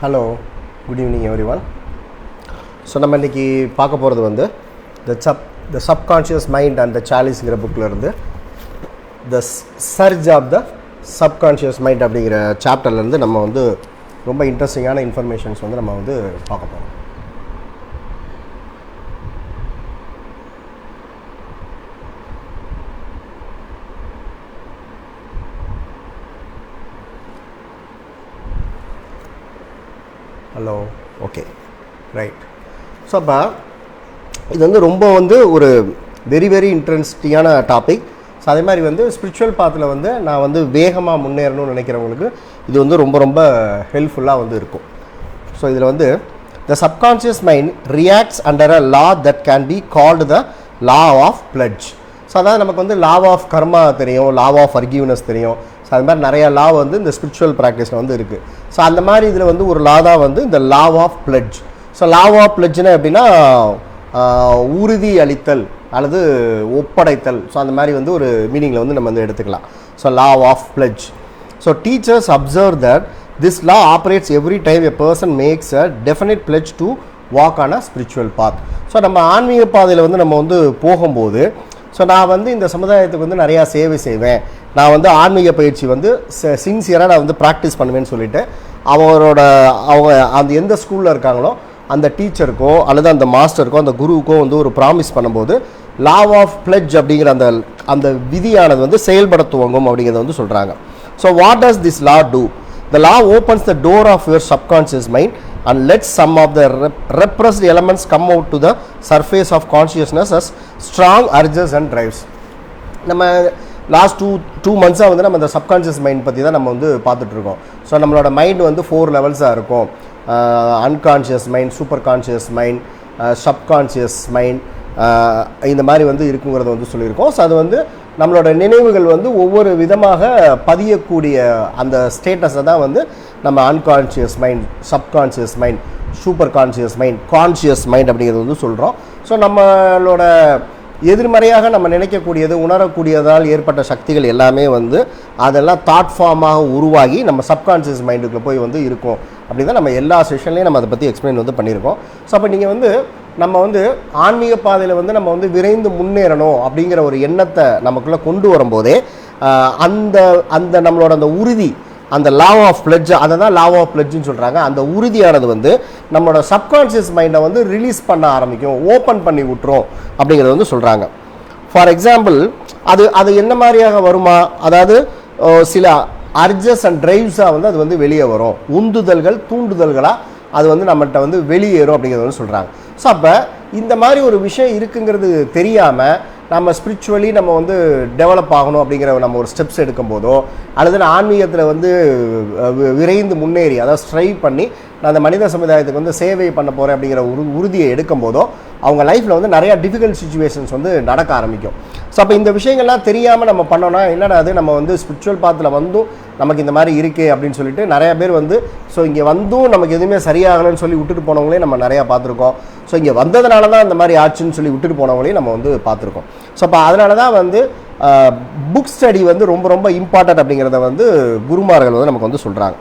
Hello good evening everyone so நம்ம இன்றைக்கி பார்க்க போகிறது வந்து the sub the subconscious mind and the சாலிஸ்ங்கிற புக்கில் இருந்து the surge of the subconscious mind அப்படிங்கிற சாப்டர்லேருந்து நம்ம வந்து ரொம்ப இன்ட்ரெஸ்டிங்கான இன்ஃபர்மேஷன்ஸ் வந்து நம்ம வந்து பார்க்க போகிறோம் ஹலோ ஓகே ரைட் ஸோ அப்போ இது வந்து ரொம்ப வந்து ஒரு வெரி வெரி இன்ட்ரெஸ்டிங்கான டாபிக் ஸோ அதே மாதிரி வந்து ஸ்பிரிச்சுவல் பாத்தில் வந்து நான் வந்து வேகமாக முன்னேறணும்னு நினைக்கிறவங்களுக்கு இது வந்து ரொம்ப ரொம்ப ஹெல்ப்ஃபுல்லாக வந்து இருக்கும். ஸோ இதில் வந்து the subconscious mind reacts under a law that can be called the law of pledge so அதாவது நமக்கு வந்து லா ஆஃப் கர்மா தெரியும் லா ஆஃப் அர்கியூனஸ் தெரியும். ஸோ அது மாதிரி நிறையா லா வந்து இந்த ஸ்பிரிச்சுவல் ப்ராக்டிஸில் வந்து இருக்குது ஸோ அந்த மாதிரி இதில் வந்து ஒரு லா தான் வந்து இந்த லா ஆஃப் பிளட்ஜ் ஸோ லாவா ஆஃப் அப்படின்னா உறுதி அளித்தல் அல்லது ஒப்படைத்தல். ஸோ அந்த மாதிரி வந்து ஒரு மீனிங்கில் வந்து நம்ம வந்து எடுத்துக்கலாம். So law of pledge so teachers observe that this law operates every time a person makes a definite pledge to walk on a spiritual path so நம்ம ஆன்மீக பாதையில் வந்து நம்ம வந்து போகும்போது ஸோ நான் வந்து இந்த சமுதாயத்துக்கு வந்து நிறையா சேவை செய்வேன். நான் வந்து ஆன்மீக பயிற்சி வந்து சின்சியராக நான் வந்து ப்ராக்டிஸ் பண்ணுவேன்னு சொல்லிட்டு அவரோட அவங்க அந்த எந்த ஸ்கூலில் இருக்காங்களோ அந்த டீச்சருக்கோ அல்லது அந்த மாஸ்டருக்கோ அந்த குருவுக்கோ வந்து ஒரு ப்ராமிஸ் பண்ணும்போது லா ஆஃப் பிளட்ஜ் அப்படிங்கிற அந்த அந்த விதியானது வந்து செயல்பட துவங்கும் அப்படிங்கிறத வந்து சொல்கிறாங்க so what does this law do the law opens the door of your subconscious mind and let some of the repressed elements come out to the surface of consciousness as strong urges and drives நம்ம last two two மந்த்ஸாக வந்து நம்ம இந்த subconscious mind பற்றி தான் நம்ம வந்து பார்த்துட்ருக்கோம் ஸோ நம்மளோட மைண்ட் வந்து ஃபோர் லெவல்ஸாக இருக்கும். Unconscious mind super conscious mind subconscious mind இந்த மாதிரி வந்து இருக்குங்கிறத வந்து சொல்லியிருக்கோம். ஸோ அது வந்து நம்மளோட நினைவுகள் வந்து ஒவ்வொரு விதமாக பதியக்கூடிய அந்த ஸ்டேட்டஸை தான் வந்து நம்ம unconscious mind subconscious mind super conscious mind conscious mind அப்படிங்கிறது வந்து சொல்கிறோம் ஸோ நம்மளோட எதிர்மறையாக நம்ம நினைக்கக்கூடியது உணரக்கூடியதால் ஏற்பட்ட சக்திகள் எல்லாமே வந்து அதெல்லாம் தாட் ஃபார்மாக உருவாகி நம்ம சப்கான்ஷியஸ் மைண்டுக்குள்ளே போய் வந்து இருக்கும். அப்படின்னு தான் நம்ம எல்லா செஷன்லேயும் நம்ம அதை பற்றி எக்ஸ்பிளைன் வந்து பண்ணியிருக்கோம். ஸோ அப்போ நீங்கள் வந்து நம்ம வந்து ஆன்மீக பாதையில் வந்து நம்ம வந்து விரைந்து முன்னேறணும் அப்படிங்கிற ஒரு எண்ணத்தை நமக்குள்ளே கொண்டு வரும்போதே அந்த அந்த நம்மளோட அந்த உறுதி அந்த லாவ் ஆஃப் பிளட்ஜ் அதை தான் லாவ் ஆஃப் பிளட்ஜ்னு சொல்கிறாங்க அந்த உறுதியானது வந்து நம்மளோட சப்கான்ஷியஸ் மைண்டை வந்து ரிலீஸ் பண்ண ஆரம்பிக்கும். ஓப்பன் பண்ணி விட்டுரும் அப்படிங்கிறத வந்து சொல்கிறாங்க ஃபார் எக்ஸாம்பிள் அது அது என்ன மாதிரியாக வருமா? அதாவது சில அர்ஜஸ் அண்ட் ட்ரைவ்ஸாக வந்து அது வந்து வெளியே வரும். உந்துதல்கள் தூண்டுதல்களாக அது வந்து நம்மகிட்ட வந்து வெளியேறும் அப்படிங்கிறத வந்து சொல்கிறாங்க ஸோ அப்போ இந்த மாதிரி ஒரு விஷயம் இருக்குங்கிறது தெரியாமல் நம்ம ஸ்பிரிச்சுவலி நம்ம வந்து டெவலப் ஆகணும் அப்படிங்கிற நம்ம ஒரு ஸ்டெப்ஸ் எடுக்கும்போதோ அல்லது ஆன்மீகத்தில் வந்து வி- விரைந்து முன்னேறி அதாவது ஸ்ட்ரைவ் பண்ணி நான் அந்த மனித சமுதாயத்துக்கு வந்து சேவை பண்ண போகிறேன் அப்படிங்கிற உரு உறுதியை எடுக்கும் போதோ அவங்க லைஃப்பில் வந்து நிறையா டிஃபிகல்ட் சுச்சுவேஷன்ஸ் வந்து நடக்க ஆரம்பிக்கும். ஸோ அப்போ இந்த விஷயங்கள்லாம் தெரியாமல் நம்ம பண்ணோன்னா என்னடா அது? நம்ம வந்து ஸ்பிரிச்சுவல் பாத்தில் வந்தும் நமக்கு இந்த மாதிரி இருக்கே அப்படின்னு சொல்லிட்டு நிறையா பேர் வந்து ஸோ இங்கே வந்தும் நமக்கு எதுவுமே சரியாகலைன்னு சொல்லி விட்டுட்டு போனவங்களே நம்ம நிறையா பார்த்துருக்கோம். ஸோ இங்கே வந்ததுனால தான் இந்த மாதிரி ஆச்சுன்னு சொல்லி விட்டுட்டு போனவங்களையும் நம்ம வந்து பார்த்துருக்கோம். ஸோ அப்போ அதனால தான் வந்து புக் ஸ்டடி வந்து ரொம்ப ரொம்ப இம்பார்ட்டன்ட் அப்படிங்கிறத வந்து குருமார்கள் வந்து நமக்கு வந்து சொல்கிறாங்க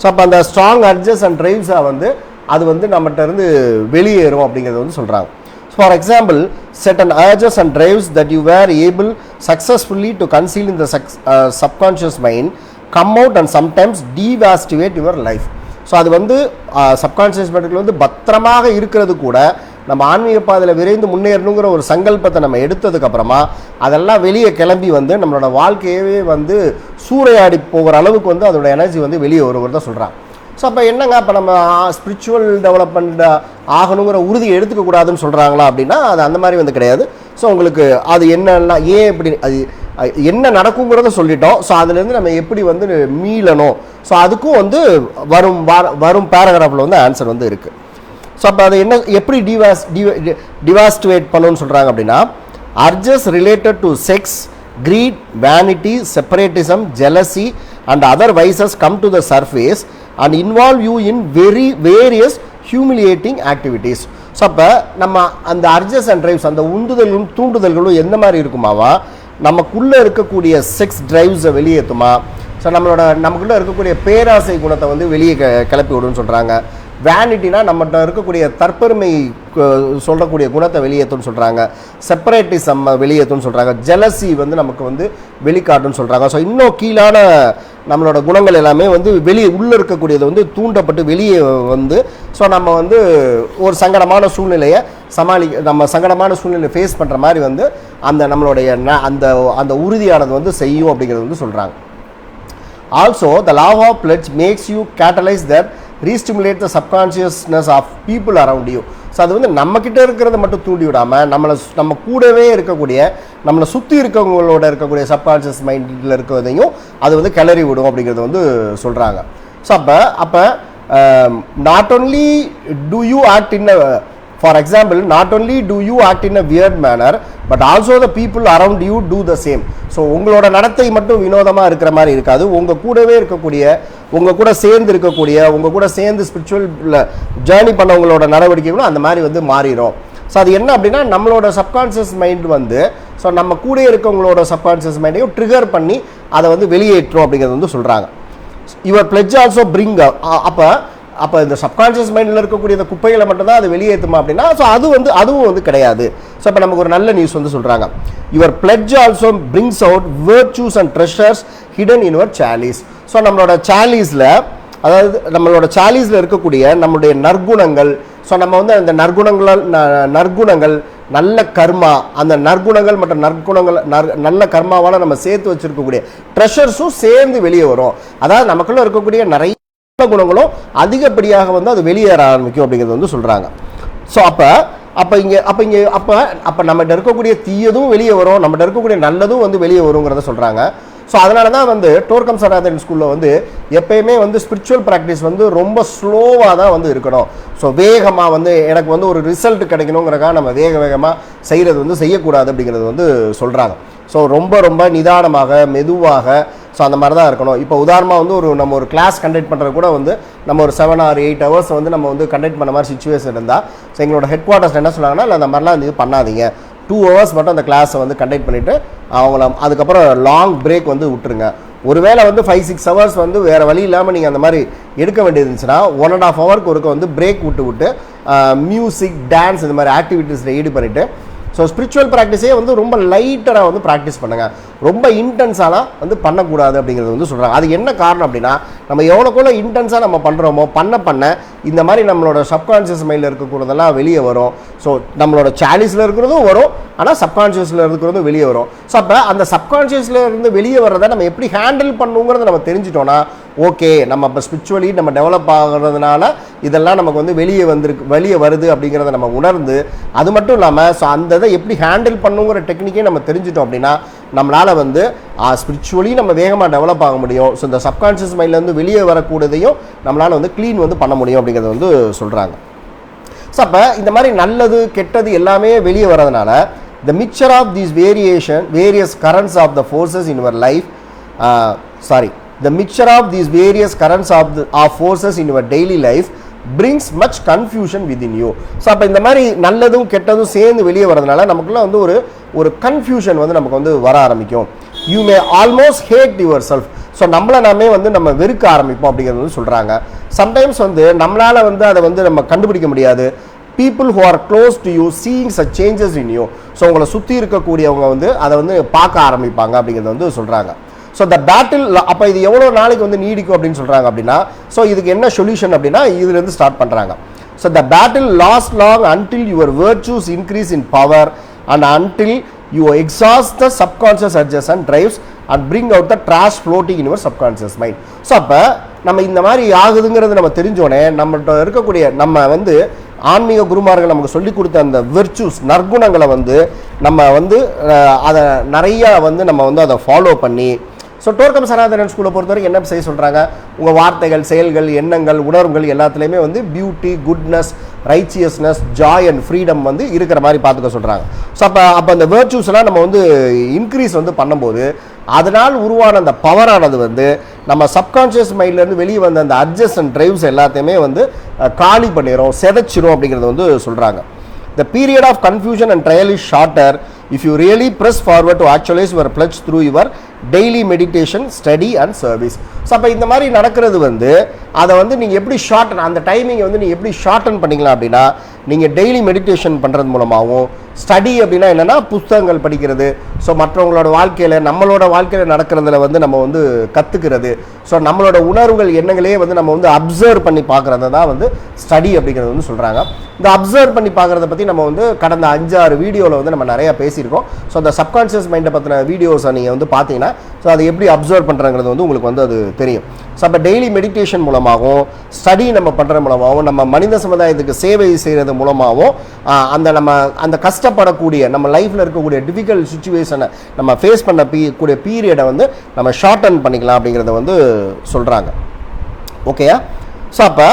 ஸோ அப்போ அந்த ஸ்ட்ராங் அட்ஜஸ் அண்ட் ட்ரைவ்ஸாக வந்து அது வந்து நம்மகிட்ட இருந்து வெளியேறும் அப்படிங்கிறத வந்து சொல்கிறாங்க for example set and urges and drives that you were able successfully to conceal in the sucks subconscious mind come out and sometimes devastate your life so அது வந்து சப்கான்ஷியஸ் மைண்டுக்குள்ள வந்து பத்திரமாக இருக்கிறது கூட நம்ம ஆன்மீக பாதையில் விரைந்து முன்னேறணுங்கிற ஒரு சங்கல்பத்தை நம்ம எடுத்ததுக்கப்புறமா அதெல்லாம் வெளியே கிளம்பி வந்து நம்மளோட வாழ்க்கையவே வந்து சூறையாடி போகிற அளவுக்கு வந்து அதோட எனர்ஜி வந்து வெளியே வருவது தான் சொல்கிறான் ஸோ அப்போ என்னங்க? அப்போ நம்ம ஸ்பிரிச்சுவல் டெவலப்மெண்ட் ஆகணுங்கிற உறுதி எடுத்துக்கக்கூடாதுன்னு சொல்கிறாங்களா அப்படின்னா அது அந்த மாதிரி வந்து கிடையாது. ஸோ உங்களுக்கு அது என்னெல்லாம் ஏன் இப்படி அது என்ன நடக்குங்கிறத சொல்லிட்டோம். ஸோ அதுலேருந்து நம்ம எப்படி வந்து மீளணும்? ஸோ அதுக்கும் வந்து வரும் வார- வரும் பேராகிராஃபில் வந்து ஆன்சர் வந்து இருக்குது ஸோ அப்போ அதை என்ன எப்படி டிவாஸ் டிவாஸ்டுவேட் பண்ணணும்னு சொல்கிறாங்க அப்படின்னா urges related to sex greed vanity separatism jealousy and other vices come to the surface and involve you in very various humiliating activities so அப்போ நம்ம அந்த அர்ஜஸ் அண்ட் ட்ரைவ்ஸ் அந்த உந்துதல்களும் தூண்டுதல்களும் எந்த மாதிரி இருக்குமாவா? நமக்குள்ளே இருக்கக்கூடிய செக்ஸ் டிரைவ்ஸை வெளியேற்றுமா ஸோ நம்மளோட நமக்குள்ளே இருக்கக்கூடிய பேராசை குணத்தை வந்து வெளியே க கிளப்பி விடுன்னு சொல்கிறாங்க வேனிட்டினா நம்மகிட்ட இருக்கக்கூடிய தற்பெருமை சொல்லக்கூடிய குணத்தை வெளியேற்றும்னு சொல்கிறாங்க செப்பரேட்டிசம் வெளியேற்றும்னு சொல்கிறாங்க ஜெலசி வந்து நமக்கு வந்து வெளிக்காட்டுன்னு சொல்கிறாங்க ஸோ இன்னும் கீழான நம்மளோட குணங்கள் எல்லாமே வந்து வெளியே உள்ளே இருக்கக்கூடியது வந்து தூண்டப்பட்டு வெளியே வந்து ஸோ நம்ம வந்து ஒரு சங்கடமான சூழ்நிலையை சமாளி நம்ம சங்கடமான சூழ்நிலையை ஃபேஸ் பண்ணுற மாதிரி வந்து அந்த நம்மளுடைய ந- அந்த அந்த உறுதியானது வந்து செய்யும் அப்படிங்கிறது வந்து சொல்கிறாங்க also the law of pledge makes you catalyse that restimulate the subconsciousness of people around you so அது வந்து நம்மக்கிட்ட இருக்கிறத மட்டும் தூண்டி விடாமல் நம்மளை நம்ம கூடவே இருக்கக்கூடிய நம்மளை சுற்றி இருக்கவங்களோட இருக்கக்கூடிய சப்கான்ஷியஸ் மைண்டில் இருக்கிறதையும் அது வந்து கிளறி விடும் அப்படிங்கிறது வந்து சொல்கிறாங்க ஸோ அப்போ அப்போ not only do you act in for example not only do you act in a weird manner but also the people around you do the same so உங்களோட நடத்தை மட்டும் வினோதமாக இருக்கிற மாதிரி இருக்காது. உங்கள் கூடவே இருக்கக்கூடிய உங்கள் கூட சேர்ந்து இருக்கக்கூடிய உங்கள் கூட சேர்ந்து ஸ்பிரிச்சுவல் ஜேர்னி பண்ணவங்களோட நடவடிக்கைகளும் அந்த மாதிரி வந்து மாறிடும். ஸோ அது என்ன அப்படின்னா நம்மளோட சப்கான்ஷியஸ் மைண்ட் வந்து ஸோ நம்ம கூட இருக்கவங்களோட சப்கான்ஷியஸ் மைண்டையும் ட்ரிகர் பண்ணி அதை வந்து வெளியேற்றும் அப்படிங்கிறது வந்து சொல்கிறாங்க யுவர் பிளெட்ஜ் ஆல்சோ பிரிங் அப்போ அப்போ இந்த சப்கான்ஷியஸ் மைண்டில் இருக்கக்கூடிய இந்த குப்பைகளை மட்டும்தான் அது வெளியேற்றுமா அப்படின்னா ஸோ அது வந்து அதுவும் வந்து கிடையாது. ஸோ இப்போ நமக்கு ஒரு நல்ல நியூஸ் வந்து சொல்கிறாங்க your pledge also brings out virtues and treasures hidden in your chalice so நம்மளோட சாலீஸில் அதாவது நம்மளோட சாலீஸில் இருக்கக்கூடிய நம்மளுடைய நற்குணங்கள் ஸோ நம்ம வந்து அந்த நற்குணங்களால் ந- நற்குணங்கள் நல்ல கர்மா அந்த நற்குணங்கள் மற்றும் நற்குணங்கள் நற்- நல்ல கர்மாவால் நம்ம சேர்த்து வச்சுருக்கக்கூடிய ட்ரெஷர்ஸும் சேர்ந்து வெளியே வரும். அதாவது நமக்குள்ளே இருக்கக்கூடிய நிறைய குணங்களும் அதிகப்படியாக வந்து அது வெளியேற ஆரம்பிக்கும் அப்படிங்கிறது வந்து சொல்கிறாங்க ஸோ அப்போ அப்போ இங்கே அப்போ இங்கே அப்போ அப்போ நம்மகிட்ட இருக்கக்கூடிய தீயதும் வெளியே வரும் நம்மகிட்ட இருக்கக்கூடிய நல்லதும் வந்து வெளியே வருங்கிறத சொல்கிறாங்க ஸோ அதனால தான் வந்து டோர்கம் சராதன் ஸ்கூலில் வந்து எப்பயுமே வந்து ஸ்பிரிச்சுவல் ப்ராக்டிஸ் வந்து ரொம்ப ஸ்லோவாக தான் வந்து இருக்கணும். ஸோ வேகமாக வந்து எனக்கு வந்து ஒரு ரிசல்ட் கிடைக்கணுங்கிறக்காக நம்ம வேக வேகமாக செய்கிறது வந்து செய்யக்கூடாது அப்படிங்கிறது வந்து சொல்கிறாங்க ஸோ ரொம்ப ரொம்ப நிதானமாக மெதுவாக ஸோ அந்த மாதிரி தான் இருக்கணும். இப்போ உதாரணமாக வந்து ஒரு நம்ம ஒரு கிளாஸ் கண்டக்ட் பண்ணுறது கூட வந்து நம்ம ஒரு செவன் ஆர் எயிட் ஹவர்ஸ் வந்து நம்ம வந்து கண்டக்ட் பண்ண மாதிரி சுச்சுவேஷன் இருந்தால் ஸோ எங்களோட ஹெட் குவார்ட்டர்ஸ் என்ன சொன்னாங்கன்னா இல்லை அந்த மாதிரிலாம் வந்து இது பண்ணாதீங்க. டூ ஹவர்ஸ் மட்டும் அந்த கிளாஸை வந்து கண்டக்ட் பண்ணிவிட்டு அவங்கள அதுக்கப்புறம் லாங் பிரேக் வந்து விட்டுருங்க. ஒருவேளை வந்து ஃபைவ் சிக்ஸ் ஹவர்ஸ் வந்து வேறு வழி இல்லாமல் நீங்கள் அந்த மாதிரி எடுக்க வேண்டியது இருந்துச்சுன்னா ஒன் அண்ட் ஆஃப் ஹவருக்கு ஒருக்க வந்து பிரேக் விட்டு விட்டு மியூசிக் டான்ஸ் இந்த மாதிரி ஆக்டிவிட்டீஸில் ஈடு பண்ணிவிட்டு ஸோ ஸ்பிரிச்சுவல் ப்ராக்டிஸே வந்து ரொம்ப லைட்டராக வந்து ப்ராக்டிஸ் பண்ணுங்கள் ரொம்ப இன்டென்ஸாலாம் வந்து பண்ணக்கூடாது அப்படிங்கிறது வந்து சொல்கிறாங்க அது என்ன காரணம் அப்படின்னா நம்ம எவ்வளோக்குள்ள இன்டென்ஸாக நம்ம பண்ணுறோமோ பண்ண பண்ண இந்த மாதிரி நம்மளோட சப்கான்ஷியஸ் மைண்டில் இருக்கக்கூடதெல்லாம் வெளியே வரும். ஸோ நம்மளோட சாலிஸில் இருக்கிறதும் வரும் ஆனால் சப்கான்ஷியஸில் இருக்கிறதும் வெளியே வரும். ஸோ அப்போ அந்த சப்கான்ஷியஸில் இருந்து வெளியே வர்றதை நம்ம எப்படி ஹேண்டில் பண்ணுங்கிறத நம்ம தெரிஞ்சிட்டோன்னா ஓகே நம்ம இப்போ ஸ்பிரிச்சுவலி நம்ம டெவலப் ஆகிறதுனால இதெல்லாம் நமக்கு வந்து வெளியே வந்திருக்கு வெளியே வருது அப்படிங்கிறத நம்ம உணர்ந்து அது மட்டும் இல்லாமல் ஸோ அந்த இதை எப்படி ஹேண்டில் பண்ணுங்கிற டெக்னிக்கே நம்ம தெரிஞ்சிட்டோம் அப்படின்னா நம்மளால் வந்து ஸ்பிரிச்சுவலி நம்ம வேகமாக டெவலப் ஆக முடியும். ஸோ இந்த சப்கான்ஷியஸ் மைண்ட்லேருந்து வெளியே வரக்கூடியதையும் நம்மளால் வந்து க்ளீன் வந்து பண்ண முடியும் அப்படிங்கிறத வந்து சொல்கிறாங்க ஸோ அப்போ இந்த மாதிரி நல்லது கெட்டது எல்லாமே வெளியே வரதுனால the mixture of these variation various currents of the forces in your life sorry the mixture of these various currents of the of forces in your daily life brings much confusion in you so அப்போ இந்த மாதிரி நல்லதும் கெட்டதும் சேர்ந்து வெளியே வரதுனால நமக்குள்ள வந்து ஒரு ஒரு கன்ஃபியூஷன் வந்து நமக்கு வந்து வர ஆரம்பிக்கும். You may almost hate yourself so நம்மளை நாமே வந்து நம்ம வெறுக்க ஆரம்பிப்போம் அப்படிங்கிறது வந்து சொல்கிறாங்க சம்டைம்ஸ் வந்து நம்மளால் வந்து அதை வந்து நம்ம கண்டுபிடிக்க முடியாது. People who are close to you seeing a changes in you so உங்களை சுற்றி இருக்கக்கூடியவங்க வந்து அதை வந்து பார்க்க ஆரம்பிப்பாங்க அப்படிங்கிறத வந்து சொல்கிறாங்க ஸோ த பேட்டில் அப்போ இது எவ்வளோ நாளைக்கு வந்து நீடிக்கும் அப்படின்னு சொல்கிறாங்க அப்படின்னா ஸோ இதுக்கு என்ன சொல்யூஷன் அப்படின்னா இதுலேருந்து ஸ்டார்ட் பண்ணுறாங்க so the battle last long until your virtues increase in power and until you exhaust the subconscious urges and drives and bring out the trash floating in your subconscious mind so அப்போ நம்ம இந்த மாதிரி ஆகுதுங்கிறது நம்ம தெரிஞ்சோடனே நம்மகிட்ட இருக்கக்கூடிய நம்ம வந்து ஆன்மீக குருமார்கள் நமக்கு சொல்லி கொடுத்த அந்த விர்ச்சூஸ் நற்குணங்களை வந்து நம்ம வந்து அதை நிறையா வந்து நம்ம வந்து அதை ஃபாலோ பண்ணி ஸோ டோர்க்கம் சனாதனன் ஸ்கூலை பொறுத்தவரைக்கும் என்ன செய்ய சொல்கிறாங்க உங்கள் வார்த்தைகள் செயல்கள் எண்ணங்கள் உணர்வுகள் எல்லாத்துலேயுமே வந்து beauty goodness righteousness joy and freedom வந்து இருக்கிற மாதிரி பார்த்துக்க சொல்கிறாங்க ஸோ அப்போ அப்போ அந்த வேர்ச்சூஸ் எல்லாம் நம்ம வந்து இன்க்ரீஸ் வந்து பண்ணும்போது அதனால் உருவான அந்த பவரானது வந்து நம்ம சப்கான்ஷியஸ் மைண்ட்லேருந்து வெளியே வந்த அந்த அட்ஜஸ்ட் அண்ட் ட்ரைவ்ஸ் எல்லாத்தையுமே வந்து காலி பண்ணிடும் செதைச்சிரும் அப்படிங்கிறத வந்து சொல்கிறாங்க the period of confusion and trial is shorter. If you really press forward to actualise your pledge through your daily meditation study and service so அப்போ இந்த மாதிரி நடக்கிறது வந்து அதை வந்து நீங்கள் எப்படி ஷார்டன் அந்த டைமிங்கை வந்து நீங்கள் எப்படி ஷார்டன் பண்ணிக்கலாம் அப்படின்னா நீங்கள் டெய்லி மெடிடேஷன் பண்ணுறது மூலமாகவும் ஸ்டடி அப்படின்னா என்னென்னா புஸ்தகங்கள் படிக்கிறது. ஸோ மற்றவங்களோட வாழ்க்கையில் நம்மளோட வாழ்க்கையில் நடக்கிறதுல வந்து நம்ம வந்து கற்றுக்கிறது ஸோ நம்மளோட உணர்வுகள் எண்ணங்களே வந்து நம்ம வந்து அப்சர்வ் பண்ணி பார்க்குறத தான் வந்து ஸ்டடி அப்படிங்கிறது வந்து சொல்கிறாங்க இந்த அப்சர்வ் பண்ணி பார்க்குறத பற்றி நம்ம வந்து கடந்த அஞ்சாறு வீடியோவில் வந்து நம்ம நிறையா பேசியிருக்கோம். ஸோ அந்த சப்கான்ஷியஸ் மைண்டை பற்றின வீடியோஸை நீங்கள் வந்து பார்த்தீங்கன்னா ஸோ அதை எப்படி அப்சர்வ் பண்ணுறங்கிறது வந்து உங்களுக்கு வந்து அது தெரியும். ஸோ அப்போ டெய்லி மெடிடேஷன் மூலமாகவும் ஸ்டடி நம்ம பண்ணுறது மூலமாகவும் நம்ம மனித சமுதாயத்துக்கு சேவை செய்கிறது மூலமாகவும் அந்த நம்ம அந்த கஷ்டப்படக்கூடிய நம்ம லைஃப்பில் இருக்கக்கூடிய டிஃபிகல்ட் சுச்சுவேஷனை நம்ம ஃபேஸ் பண்ண பீ கூடிய பீரியடை வந்து நம்ம ஷார்டன் பண்ணிக்கலாம் அப்படிங்கிறத வந்து சொல்கிறாங்க ஓகேயா ஸோ அப்போ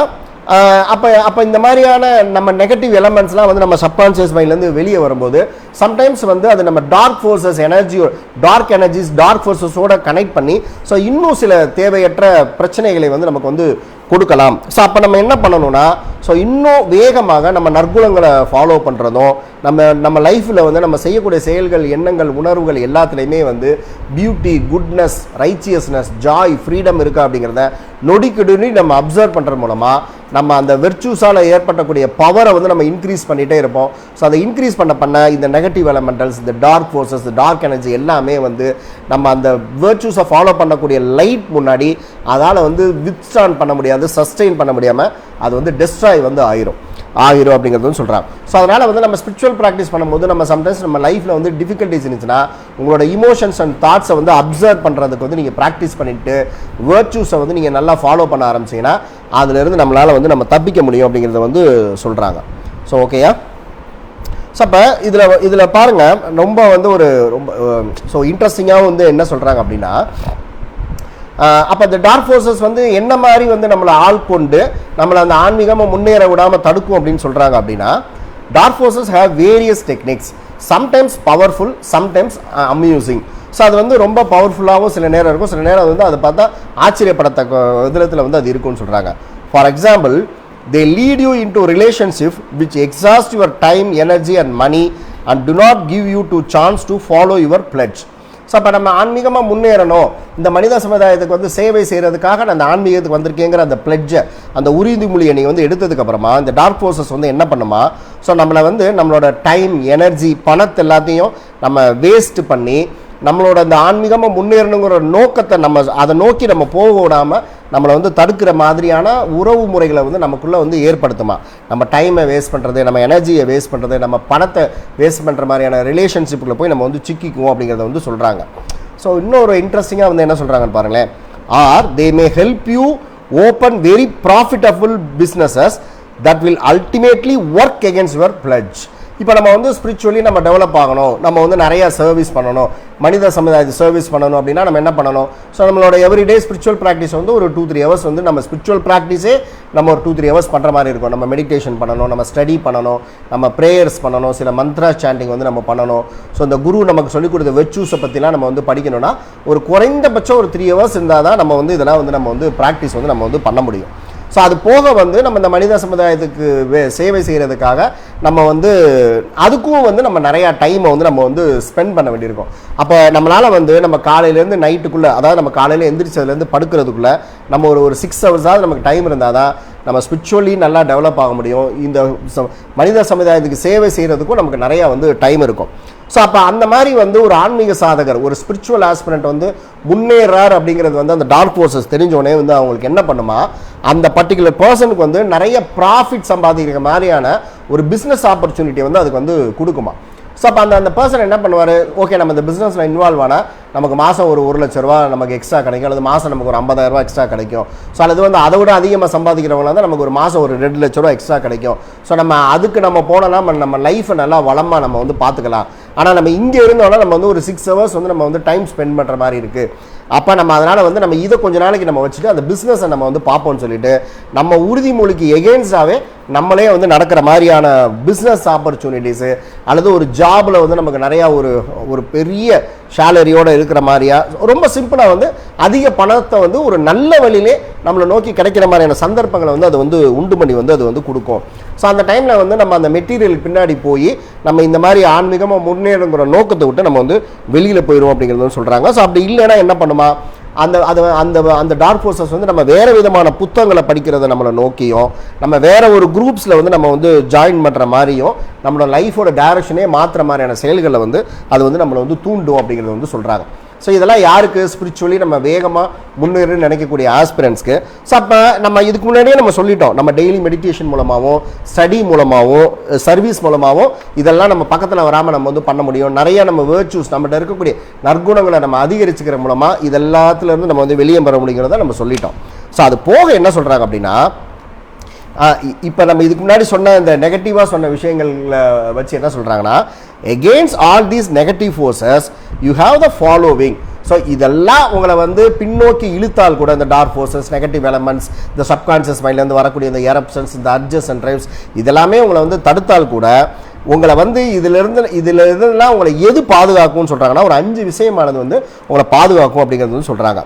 அப்போ அப்போ இந்த மாதிரியான நம்ம நெகட்டிவ் எலமெண்ட்ஸ்லாம் வந்து நம்ம சப்கான்ஷியஸ் மைண்ட்லேருந்து வெளியே வரும்போது சம்டைம்ஸ் வந்து அது நம்ம டார்க் ஃபோர்ஸஸ் எனர்ஜியோ டார்க் எனர்ஜிஸ் டார்க் ஃபோர்ஸஸோட கனெக்ட் பண்ணி ஸோ இன்னும் சில தேவையற்ற பிரச்சனைகளை வந்து நமக்கு வந்து கொடுக்கலாம். ஸோ அப்போ நம்ம என்ன பண்ணணும்னா ஸோ இன்னும் வேகமாக நம்ம நற்குணங்களை ஃபாலோ பண்ணுறதும் நம்ம நம்ம லைஃப்பில் வந்து நம்ம செய்யக்கூடிய செயல்கள் எண்ணங்கள் உணர்வுகள் எல்லாத்துலேயுமே வந்து beauty goodness righteousness joy freedom இருக்கா அப்படிங்கிறத நொடிக்கிடுனி நம்ம அப்சர்வ் பண்ணுறது மூலமாக நம்ம அந்த வெர்ச்சூஸால் ஏற்படக்கூடிய பவரை வந்து நம்ம இன்க்ரீஸ் பண்ணிகிட்டே இருப்போம். ஸோ அதை இன்க்ரீஸ் பண்ண பண்ண இந்த நெகட்டிவ் எலமெண்டல்ஸ் இந்த டார்க் ஃபோர்ஸஸ் டார்க் எனர்ஜி எல்லாமே வந்து நம்ம அந்த வெர்ச்சூஸை ஃபாலோ பண்ணக்கூடிய லைட் முன்னாடி அதால் வந்து வித்ஸ்டாண்ட் பண்ண முடியாது. சஸ்டெயின் பண்ண முடியாமல் அது வந்து டெஸ்ட்ராய் வந்து ஆயிரும். ஆகிரும் அப்படிங்கிறது வந்து சொல்கிறாங்க ஸோ அதனால் வந்து நம்ம ஸ்பிரிச்சுவல் ப்ராக்டிஸ் பண்ணும்போது நம்ம சம்டைம்ஸ் நம்ம லைஃப்பில் வந்து டிஃபிகல்ட்டிஸ் இருந்துச்சுன்னா உங்களோட இமோஷன்ஸ் அண்ட் தாட்ஸை வந்து அப்சர்வ் பண்ணுறதுக்கு வந்து நீங்கள் ப்ராக்டிஸ் பண்ணிவிட்டு வேர்ச்சூஸை வந்து நீங்கள் நல்லா ஃபாலோ பண்ண ஆரம்பிச்சீங்கன்னா அதுலேருந்து நம்மளால் வந்து நம்ம தப்பிக்க முடியும் அப்படிங்கிறத வந்து சொல்கிறாங்க ஸோ ஓகேயா ஸோ அப்போ இதில் இதில் பாருங்கள் ரொம்ப வந்து ஒரு ரொம்ப ஸோ இன்ட்ரெஸ்டிங்காக வந்து என்ன சொல்கிறாங்க அப்படின்னா அப்போ அந்த டார்க் ஃபோர்ஸஸ் வந்து என்ன மாதிரி வந்து நம்மளை ஆள் கொண்டு நம்மளை அந்த ஆன்மீகமாக முன்னேற விடாமல் தடுக்கும் அப்படின்னு சொல்கிறாங்க அப்படின்னா dark forces have various techniques sometimes powerful sometimes amusing so அது வந்து ரொம்ப பவர்ஃபுல்லாகவும் சில நேரம் இருக்கும். சில நேரம் வந்து அதை பார்த்தா ஆச்சரியப்படத்தக்க விதத்தில் வந்து அது இருக்கும்னு சொல்கிறாங்க for example they lead you in to relationship which exhaust your time energy and money and to not give you to chance to follow your pledge so அப்போ நம்ம ஆன்மீகமாக முன்னேறணும். இந்த மனித சமுதாயத்துக்கு வந்து சேவை செய்கிறதுக்காக நான் அந்த ஆன்மீகத்துக்கு வந்திருக்கேங்கிற அந்த பிளட்ஜை அந்த உறுதிமொழியை நீங்கள் வந்து எடுத்ததுக்கப்புறமா இந்த டார்க் ஃபோர்ஸஸ் வந்து என்ன பண்ணுமா? ஸோ நம்மளை வந்து நம்மளோட டைம் எனர்ஜி பணத்தை எல்லாத்தையும் நம்ம வேஸ்ட் பண்ணி நம்மளோட அந்த ஆன்மீகமாக முன்னேறணுங்கிற நோக்கத்தை நம்ம அதை நோக்கி நம்ம போக விடாமல் நம்மளை வந்து தடுக்கிற மாதிரியான உறவு முறைகளை வந்து நமக்குள்ளே வந்து ஏற்படுத்துமா. நம்ம டைமை வேஸ்ட் பண்ணுறது நம்ம எனர்ஜியை வேஸ்ட் பண்ணுறது நம்ம பணத்தை வேஸ்ட் பண்ணுற மாதிரியான ரிலேஷன்ஷிப்பில் போய் நம்ம வந்து சிக்கிக்குவோம் அப்படிங்கிறத வந்து சொல்கிறாங்க ஸோ இன்னொரு இன்ட்ரெஸ்டிங்காக வந்து என்ன சொல்கிறாங்கன்னு பாருங்களேன். Or they may help you open very profitable businesses that will ultimately work against your pledge இப்போ நம்ம வந்து ஸ்பிரிச்சுவலி நம்ம டெவலப் ஆகணும். நம்ம வந்து நிறைய சர்வீஸ் பண்ணணும். மனித சமுதாயத்தை சர்வீஸ் பண்ணணும் அப்படின்னா நம்ம என்ன பண்ணணும்? ஸோ நம்மளோட எவ்ரிடே ஸ்பிரிச்சுவல் ப்ராக்டிஸ் வந்து ஒரு டூ த்ரீ ஹவர்ஸ் வந்து நம்ம ஸ்பிரிச்சுவல் ப்ராக்டிஸே நம்ம ஒரு டூ த்ரீ ஹவர்ஸ் பண்ணுற மாதிரி இருக்கும். நம்ம மெடிடேஷன் பண்ணணும் நம்ம ஸ்டடி பண்ணணும் நம்ம ப்ரேயர்ஸ் பண்ணணும் சில மந்த்ரா சாண்டிங் வந்து நம்ம பண்ணணும். ஸோ இந்த குரு நமக்கு சொல்லிக் கொடுத்த வெச்சூஸை பற்றிலாம் நம்ம வந்து படிக்கணும்னா ஒரு குறைந்தபட்சம் ஒரு த்ரீ ஹவர்ஸ் இருந்தால் தான் நம்ம வந்து இதெல்லாம் வந்து நம்ம வந்து ப்ராக்டிஸ் வந்து நம்ம வந்து பண்ண முடியும். ஸோ அது போக வந்து நம்ம இந்த மனித சமுதாயத்துக்கு வே சேவை செய்கிறதுக்காக நம்ம வந்து அதுக்கும் வந்து நம்ம நிறையா டைமை வந்து நம்ம வந்து ஸ்பெண்ட் பண்ண வேண்டியிருக்கும். அப்போ நம்மளால் வந்து நம்ம காலையிலேருந்து நைட்டுக்குள்ளே அதாவது நம்ம காலையில் எந்திரிச்சதுலேருந்து படுக்கிறதுக்குள்ளே நம்ம ஒரு ஒரு சிக்ஸ் ஹவர்ஸாவது நமக்கு டைம் இருந்தால் தான் நம்ம ஸ்பிரிச்சுவலி நல்லா டெவலப் ஆக முடியும். இந்த ச- மனித சமுதாயத்துக்கு சேவை செய்கிறதுக்கும் நமக்கு நிறையா வந்து டைம் இருக்கும். ஸோ அப்போ அந்த மாதிரி வந்து ஒரு ஆன்மீக சாதகர் ஒரு ஸ்பிரிச்சுவல் ஆஸ்பிரண்ட் வந்து முன்னேறார் அப்படிங்கிறது வந்து அந்த டார்க் ஃபோர்ஸஸ் தெரிஞ்சோடனே வந்து அவங்களுக்கு என்ன பண்ணுமா அந்த பர்டிகுலர் பர்சனுக்கு வந்து நிறைய ப்ராஃபிட் சம்பாதிக்கிற மாதிரியான ஒரு பிஸ்னஸ் ஆப்பர்ச்சுனிட்டி வந்து அதுக்கு வந்து கொடுக்குமா. ஸோ அப்போ அந்த அந்த பர்சன் என்ன பண்ணுவார் ஓகே நம்ம இந்த பிஸ்னஸில் இன்வால்வ் ஆனால் நமக்கு மாதம் ஒரு ஒரு லட்ச ரூபா நமக்கு எக்ஸ்ட்ரா கிடைக்கும். அல்லது மாதம் நமக்கு ஒரு 50000 ரூபா எக்ஸ்ட்ரா கிடைக்கும். ஸோ அல்லது வந்து அதை விட அதிகமாக சம்பாதிக்கிறவங்களா தான் நமக்கு ஒரு மாதம் ஒரு ரெண்டு லட்ச ரூபா எக்ஸ்ட்ரா கிடைக்கும். ஸோ நம்ம அதுக்கு நம்ம போனோம்னா நம்ம- நம்ம லைஃப்பை நல்லா வளமாக நம்ம வந்து பார்த்துக்கலாம். ஆனால் நம்ம இங்கே இருந்தோம்னா நம்ம வந்து ஒரு சிக்ஸ் ஹவர்ஸ் வந்து நம்ம வந்து டைம் ஸ்பெண்ட் பண்ணுற மாதிரி இருக்குது அப்போ நம்ம அதனால் வந்து நம்ம இதை கொஞ்ச நாளைக்கு நம்ம வச்சுட்டு அந்த பிஸ்னஸை நம்ம வந்து பார்ப்போம்னு சொல்லிட்டு நம்ம உறுதிமொழிக்கு எகெயின்ஸ்டாகவே நம்மளே வந்து நடக்கிற மாதிரியான பிஸ்னஸ் ஆப்பர்ச்சுனிட்டிஸு அல்லது ஒரு ஜாபில் வந்து நமக்கு நிறையா ஒரு ஒரு பெரிய சேலரியோடு இருக்கிற மாதிரியா? ரொம்ப சிம்பிளாக வந்து அதிக பணத்தை வந்து ஒரு நல்ல வழியிலே நம்மளை நோக்கி கிடைக்கிற மாதிரியான சந்தர்ப்பங்களை வந்து அது வந்து உண்டு பண்ணி வந்து அது வந்து கொடுக்கும். ஸோ அந்த டைமில் வந்து நம்ம அந்த மெட்டீரியல் பின்னாடி போய் நம்ம இந்த மாதிரி ஆன்மீகமாக முன்னேறுங்கிற நோக்கத்தை விட்டு நம்ம வந்து வெளியில் போயிடும் அப்படிங்கிறது வந்து சொல்கிறாங்க ஸோ அப்படி இல்லைன்னா என்ன பண்ணுமா? அந்த அது அந்த அந்த டார்க் ஃபோர்ஸஸ் வந்து நம்ம வேறு விதமான புத்தகங்களை படிக்கிறத நம்மளை நோக்கியும் நம்ம வேறு ஒரு குரூப்ஸில் வந்து நம்ம வந்து ஜாயின் பண்ணுற மாதிரியும் நம்மளோட லைஃபோட டைரக்ஷனே மாற்றுற மாதிரியான செயல்களை வந்து அது வந்து நம்மளை வந்து தூண்டும் அப்படிங்கிறத வந்து சொல்கிறாங்க ஸோ இதெல்லாம் யாருக்கு ஸ்பிரிச்சுவலி நம்ம வேகமாக முன்னேறி நினைக்கக்கூடிய ஆஸ்பிரன்ஸ்க்கு ஸோ அப்போ நம்ம இதுக்கு முன்னாடியே நம்ம சொல்லிட்டோம். நம்ம டெய்லி மெடிடேஷன் மூலமாகவும் ஸ்டடி மூலமாகவும் சர்வீஸ் மூலமாகவும் இதெல்லாம் நம்ம பக்கத்தில் வராமல் நம்ம வந்து பண்ண முடியும். நிறைய நம்ம வேர்ச்சூஸ் நம்மகிட்ட இருக்கக்கூடிய நற்குணங்களை நம்ம அதிகரிச்சுக்கிற மூலமாக இதெல்லாத்துலேருந்து நம்ம வந்து வெளியே வர முடியுங்கிறத நம்ம சொல்லிட்டோம். ஸோ அது போக என்ன சொல்கிறாங்க அப்படின்னா இப்போ நம்ம இதுக்கு முன்னாடி சொன்ன இந்த நெகட்டிவாக சொன்ன விஷயங்களில் வச்சு என்ன சொல்கிறாங்கன்னா against all these negative forces you have the following so இதெல்லாம் உங்களை வந்து பின்னோக்கி இழுத்தால் கூட இந்த டார்க் ஃபோர்ஸஸ் நெகட்டிவ் எலமெண்ட்ஸ் இந்த சப்கான்ஷியஸ் மைண்ட்லேருந்து வரக்கூடிய இந்த எரப்ஷன்ஸ் இந்த அர்ஜஸ் அண்ட் ட்ரைவ்ஸ் இதெல்லாமே உங்களை வந்து தடுத்தால் கூட உங்களை வந்து இதிலிருந்து இதில் இருந்தெல்லாம் உங்களை எது பாதுகாக்கும்னு சொல்கிறாங்கன்னா ஒரு அஞ்சு விஷயமானது வந்து உங்களை பாதுகாக்கும் அப்படிங்கிறது வந்து சொல்கிறாங்க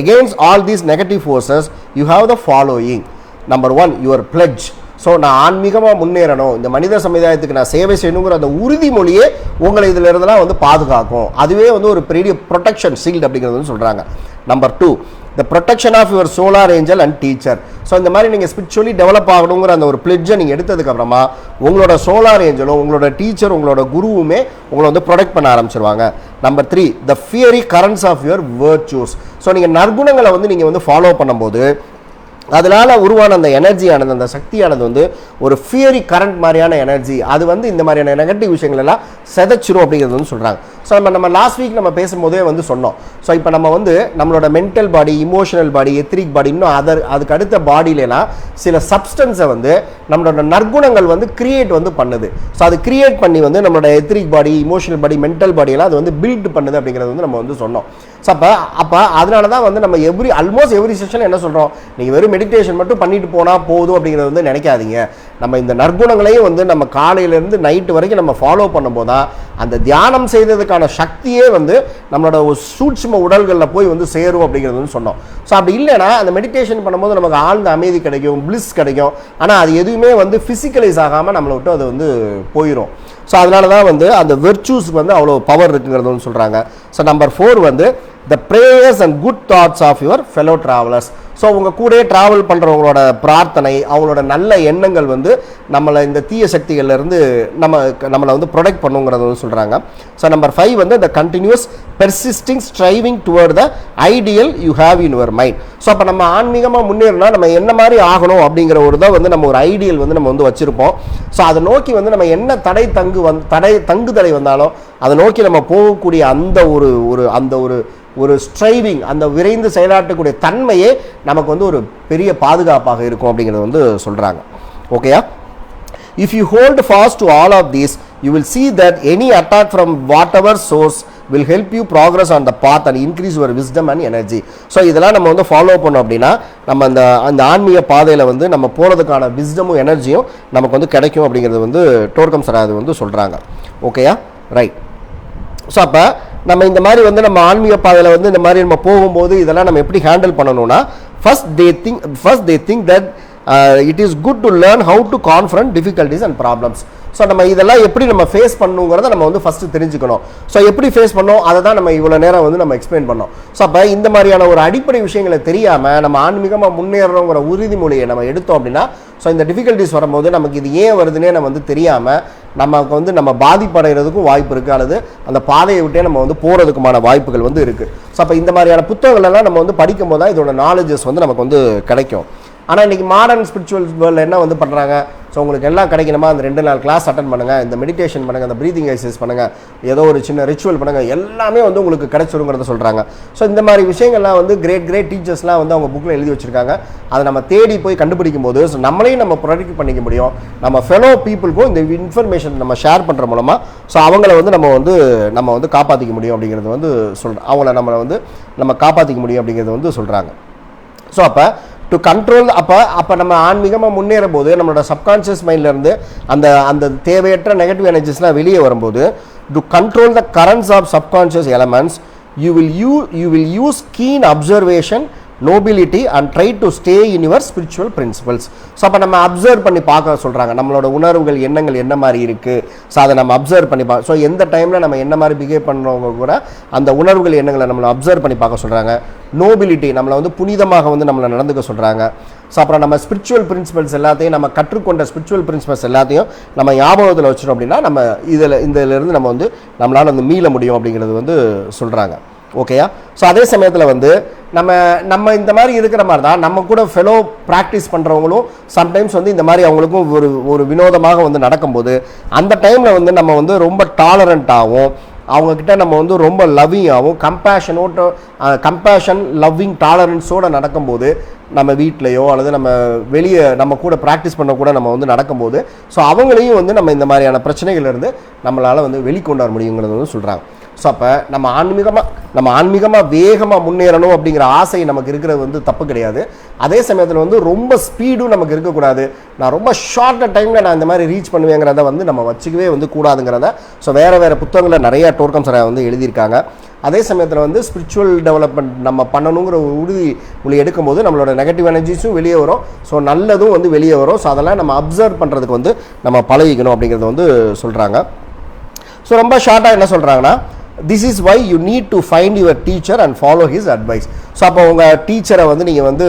against all these negative forces you have the following number one your pledge so நான் ஆன்மீகமாக முன்னேறணும். இந்த மனித சமுதாயத்துக்கு நான் சேவை செய்யணுங்கிற அந்த உறுதிமொழியே உங்களை இதில் இருந்தெல்லாம் வந்து பாதுகாக்கும். அதுவே வந்து ஒரு பெரிய ப்ரொடெக்ஷன் சீல்டு அப்படிங்கிறது வந்து சொல்கிறாங்க number two the protection of your solar angel and teacher so இந்த மாதிரி நீங்கள் ஸ்பிரிச்சுவலி டெவலப் ஆகணுங்கிற அந்த ஒரு பிளெட்ஜை நீங்கள் எடுத்ததுக்கப்புறமா உங்களோட சோலார் ஏஞ்சலும் உங்களோட டீச்சர் உங்களோட குருவுமே உங்களை வந்து ப்ரொடெக்ட் பண்ண ஆரம்பிச்சிருவாங்க. Number three the fiery currents of your virtues so நீங்கள் நற்குணங்களை வந்து நீங்கள் வந்து ஃபாலோ பண்ணும்போது அதனால் உருவான அந்த எனர்ஜியானது அந்த சக்தியானது வந்து ஒரு ஃபியரி கரண்ட் மாதிரியான எனர்ஜி அது வந்து இந்த மாதிரியான நெகட்டிவ் விஷயங்களெல்லாம் செதைச்சிரும் அப்படிங்கிறது வந்து சொல்கிறாங்க ஸோ நம்ம நம்ம லாஸ்ட் வீக் நம்ம பேசும்போதே வந்து சொன்னோம். ஸோ இப்போ நம்ம வந்து நம்மளோட mental body emotional body etheric body இன்னும் அதர் அதுக்கு அடுத்த பாடியிலலாம் சில சப்ஸ்டன்ஸை வந்து நம்மளோட நற்குணங்கள் வந்து கிரியேட் வந்து பண்ணுது. ஸோ அது கிரியேட் பண்ணி வந்து நம்மளோட etheric body emotional body mental பாடியெல்லாம் அது வந்து பில்ட் பண்ணுது அப்படிங்கிறது வந்து நம்ம வந்து சொன்னோம். ஸோ அப்போ அப்போ அதனால தான் வந்து நம்ம எவ்ரி ஆல்மோஸ்ட் எவ்ரி செஷன் என்ன சொல்கிறோம் நீங்கள் வெறும் மெடிடேஷன் மட்டும் பண்ணிட்டு போனால் போதும் அப்படிங்கிறது வந்து நினைக்காதீங்க. நம்ம இந்த நற்குணங்களையும் வந்து நம்ம காலையிலேருந்து நைட்டு வரைக்கும் நம்ம ஃபாலோ பண்ணும்போது தான் அந்த தியானம் செய்ததுக்கான சக்தியே வந்து நம்மளோட ஒரு சூட்சும உடல்களில் போய் வந்து சேரும் அப்படிங்கிறது வந்து சொன்னோம். ஸோ அப்படி இல்லைன்னா அந்த மெடிடேஷன் பண்ணும்போது நமக்கு ஆழ்ந்த அமைதி கிடைக்கும் பிளிஸ் கிடைக்கும். ஆனால் அது எதுவுமே வந்து ஃபிசிக்கலைஸ் ஆகாமல் நம்மளை விட்டு அது வந்து போயிடும் ஸோ அதனால தான் வந்து அந்த வெர்ச்சூஸ்க்கு வந்து அவ்வளோ பவர் இருக்குங்கிறது வந்து சொல்கிறாங்க ஸோ நம்பர் ஃபோர் வந்து the prayers and good thoughts of your fellow travellers so உங்கள் கூடயே ட்ராவல் பண்ணுறவங்களோட பிரார்த்தனை அவங்களோட நல்ல எண்ணங்கள் வந்து நம்மளை இந்த தீய சக்திகள்லேருந்து நம்ம நம்மளை வந்து ப்ரொடெக்ட் பண்ணுங்கிறத வந்து சொல்கிறாங்க ஸோ நம்பர் ஃபைவ் வந்து the continuous persisting striving toward the ideal you have in your mind so அப்போ நம்ம ஆன்மீகமாக முன்னேறினா நம்ம என்ன மாதிரி ஆகணும் அப்படிங்கிற ஒரு இதை வந்து நம்ம ஒரு ஐடியல் வந்து நம்ம வந்து வச்சுருப்போம். ஸோ அதை நோக்கி வந்து நம்ம என்ன தடை தங்கு வந் தடை தங்குதடை வந்தாலும் அதை நோக்கி நம்ம போகக்கூடிய அந்த ஒரு ஒரு அந்த ஒரு ஒரு ஸ்ட்ரைவிங் அந்த விரைந்து செயலாற்றக்கூடிய தன்மையே நமக்கு வந்து ஒரு பெரிய பாதுகாப்பாக இருக்கும் அப்படிங்கிறது வந்து சொல்கிறாங்க ஓகேயா if you hold fast to all of these you will see that any attack from whatever source will help you progress on the path and increase your wisdom and energy so இதெல்லாம் நம்ம வந்து follow பண்ணோம் அப்படின்னா நம்ம அந்த அந்த ஆன்மீக பாதையில் வந்து நம்ம போகிறதுக்கான விஸ்டமும் எனர்ஜியும் நமக்கு வந்து கிடைக்கும் அப்படிங்கிறது வந்து டோர்கம் சார் அது வந்து சொல்கிறாங்க ஓகேயா ரைட் ஸோ அப்போ நம்ம இந்த மாதிரி வந்து நம்ம ஆன்மீக பாதையில் வந்து இந்த மாதிரி நம்ம போகும்போது இதெல்லாம் நம்ம எப்படி ஹேண்டில் பண்ணணும்னா first they think first they think that it is good to learn how to confront difficulties and problems so நம்ம இதெல்லாம் எப்படி நம்ம ஃபேஸ் பண்ணுங்கிறத நம்ம வந்து ஃபஸ்ட்டு தெரிஞ்சுக்கணும். ஸோ எப்படி ஃபேஸ் பண்ணோம்? அதை தான் நம்ம இவ்வளோ நேரம் வந்து நம்ம எக்ஸ்பிளைன் பண்ணோம். ஸோ அப்போ இந்த மாதிரியான ஒரு அடிப்படை விஷயங்களை தெரியாமல் நம்ம ஆன்மீகமாக முன்னேறணுங்கிற உறுதிமொழியை நம்ம எடுத்தோம் அப்படின்னா ஸோ இந்த டிஃபிகல்ட்டிஸ் வரும்போது நமக்கு இது ஏன் வருதுன்னே நம்ம வந்து தெரியாமல் நமக்கு வந்து நம்ம பாதிப்படைகிறதுக்கும் வாய்ப்பு இருக்குது அல்லது அந்த பாதையை விட்டே நம்ம வந்து போகிறதுக்குமான வாய்ப்புகள் வந்து இருக்குது ஸோ அப்போ இந்த மாதிரியான புத்தகங்கள்லாம் நம்ம வந்து படிக்கும் போது தான் இதோட நாலேஜஸ் வந்து நமக்கு வந்து கிடைக்கும். ஆனால் இன்றைக்கி மாடர்ன் ஸ்பிரிச்சுவல் வேர்ல்டில் என்ன வந்து பண்ணுறாங்க ஸோ உங்களுக்கு எல்லாம் கிடைக்கணுமா? அந்த ரெண்டு நாள் கிளாஸ் அட்டன் பண்ணுங்கள் இந்த மெடிடேஷன் பண்ணுங்கள் இந்த ப்ரீதிங் எக்ஸசைஸ் பண்ணுங்கள் ஏதோ ஒரு சின்ன ரிச்சுவல் பண்ணுங்கள் எல்லாமே வந்து உங்களுக்கு கிடைச்சிருங்கிறத சொல்கிறாங்க ஸோ இந்த மாதிரி விஷயங்கள்லாம் வந்து கிரேட் கிரேட் டீச்சர்ஸ்லாம் வந்து அவங்க புக்கில் எழுதி வச்சுருக்காங்க. அதை நம்ம தேடி போய் கண்டுபிடிக்கும் போது ஸோ நம்மளையும் நம்ம ப்ரொடக்ட் பண்ணிக்க முடியும். நம்ம ஃபெலோ பீப்புளுக்கும் இந்த இன்ஃபர்மேஷன் நம்ம ஷேர் பண்ணுற மூலமாக ஸோ அவங்கள வந்து நம்ம வந்து நம்ம வந்து காப்பாற்றிக்க முடியும் அப்படிங்கிறது வந்து சொல்கிறோம் அவங்கள நம்மளை வந்து நம்ம காப்பாற்றிக்க முடியும் அப்படிங்கிறது வந்து சொல்கிறாங்க ஸோ அப்போ டு கண்ட்ரோல் அப்போ அப்போ நம்ம ஆன்மீகமாக முன்னேறும் போது நம்மளோட சப்கான்ஷியஸ் மைண்ட்லேருந்து அந்த அந்த தேவையற்ற நெகட்டிவ் எனர்ஜிஸ்லாம் வெளியே வரும்போது to control the currents of subconscious elements you will you you will use keen observation nobility and try to stay in your spiritual principles so அப்போ நம்ம அப்சர்வ் பண்ணி பார்க்க சொல்கிறாங்க நம்மளோட உணர்வுகள் எண்ணங்கள் என்ன மாதிரி இருக்குது ஸோ அதை நம்ம அப்சர்வ் பண்ணி பார்க்க ஸோ எந்த டைமில் நம்ம என்ன மாதிரி பிஹேவ் பண்ணுறவங்க கூட அந்த உணர்வுகள் எண்ணங்களை நம்மளை அப்சர்வ் பண்ணி பார்க்க சொல்கிறாங்க நோபிலிட்டி நம்மளை வந்து புனிதமாக வந்து நம்மளை நடந்துக்க சொல்கிறாங்க ஸோ அப்புறம் நம்ம ஸ்பிரிச்சுவல் பிரின்சிபல்ஸ் எல்லாத்தையும் நம்ம கற்றுக்கொண்ட ஸ்பிரிச்சுவல் பிரின்சிபல்ஸ் எல்லாத்தையும் நம்ம ஞாபகத்தில் வச்சிட்டோம் அப்படின்னா நம்ம இதில் இதிலிருந்து நம்ம வந்து நம்மளால் வந்து மீள முடியும் அப்படிங்கிறது வந்து சொல்கிறாங்க ஓகேயா ஸோ அதே சமயத்தில் வந்து நம்ம நம்ம இந்த மாதிரி இருக்கிற மாதிரி தான் நம்ம கூட ஃபெலோ ப்ராக்டிஸ் பண்ணுறவங்களும் சம்டைம்ஸ் வந்து இந்த மாதிரி அவங்களுக்கும் ஒரு ஒரு வினோதமாக வந்து நடக்கும்போது அந்த டைமில் வந்து நம்ம வந்து ரொம்ப டாலரண்ட்டாகவும் அவங்கக்கிட்ட நம்ம வந்து ரொம்ப லவ்விங்காகவும் கம்பேஷனோட கம்பேஷன் லவ்விங் டாலரன்ஸோடு நடக்கும்போது நம்ம வீட்லேயோ அல்லது நம்ம வெளியே நம்ம கூட ப்ராக்டிஸ் பண்ண கூட நம்ம வந்து நடக்கும்போது ஸோ அவங்களையும் வந்து நம்ம இந்த மாதிரியான பிரச்சனைகள்லேருந்து நம்மளால் வந்து வெளிக்கொண்டு வர முடியுங்கிறது வந்து சொல்கிறாங்க ஸோ அப்போ நம்ம ஆன்மீகமாக நம்ம ஆன்மீகமாக வேகமாக முன்னேறணும் அப்படிங்கிற ஆசை நமக்கு இருக்கிறது வந்து தப்பு கிடையாது. அதே சமயத்தில் வந்து ரொம்ப ஸ்பீடும் நமக்கு இருக்கக்கூடாது. நான் ரொம்ப ஷார்ட் டைமில் நான் இந்த மாதிரி ரீச் பண்ணுவேங்கிறத வந்து நம்ம வச்சுக்கவே வந்து கூடாதுங்கிறத. ஸோ வேறு வேறு புத்தகங்களில் நிறையா டோர்க்கம் சரை வந்து எழுதியிருக்காங்க. அதே சமயத்தில் வந்து ஸ்பிரிச்சுவல் டெவலப்மெண்ட் நம்ம பண்ணணுங்கிற ஒரு உறுதி மொழி எடுக்கும்போது நம்மளோட நெகட்டிவ் எனர்ஜிஸும் வெளியே வரும். ஸோ நல்லதும் வந்து வெளியே வரும். ஸோ அதெல்லாம் நம்ம அப்சர்வ் பண்ணுறதுக்கு வந்து நம்ம பழகிக்கணும் அப்படிங்கிறத வந்து சொல்கிறாங்க ஸோ ரொம்ப ஷார்ட்டாக என்ன சொல்கிறாங்கன்னா this is why you need to find your teacher and follow his advice so அப்போ உங்கள் டீச்சரை வந்து நீங்கள் வந்து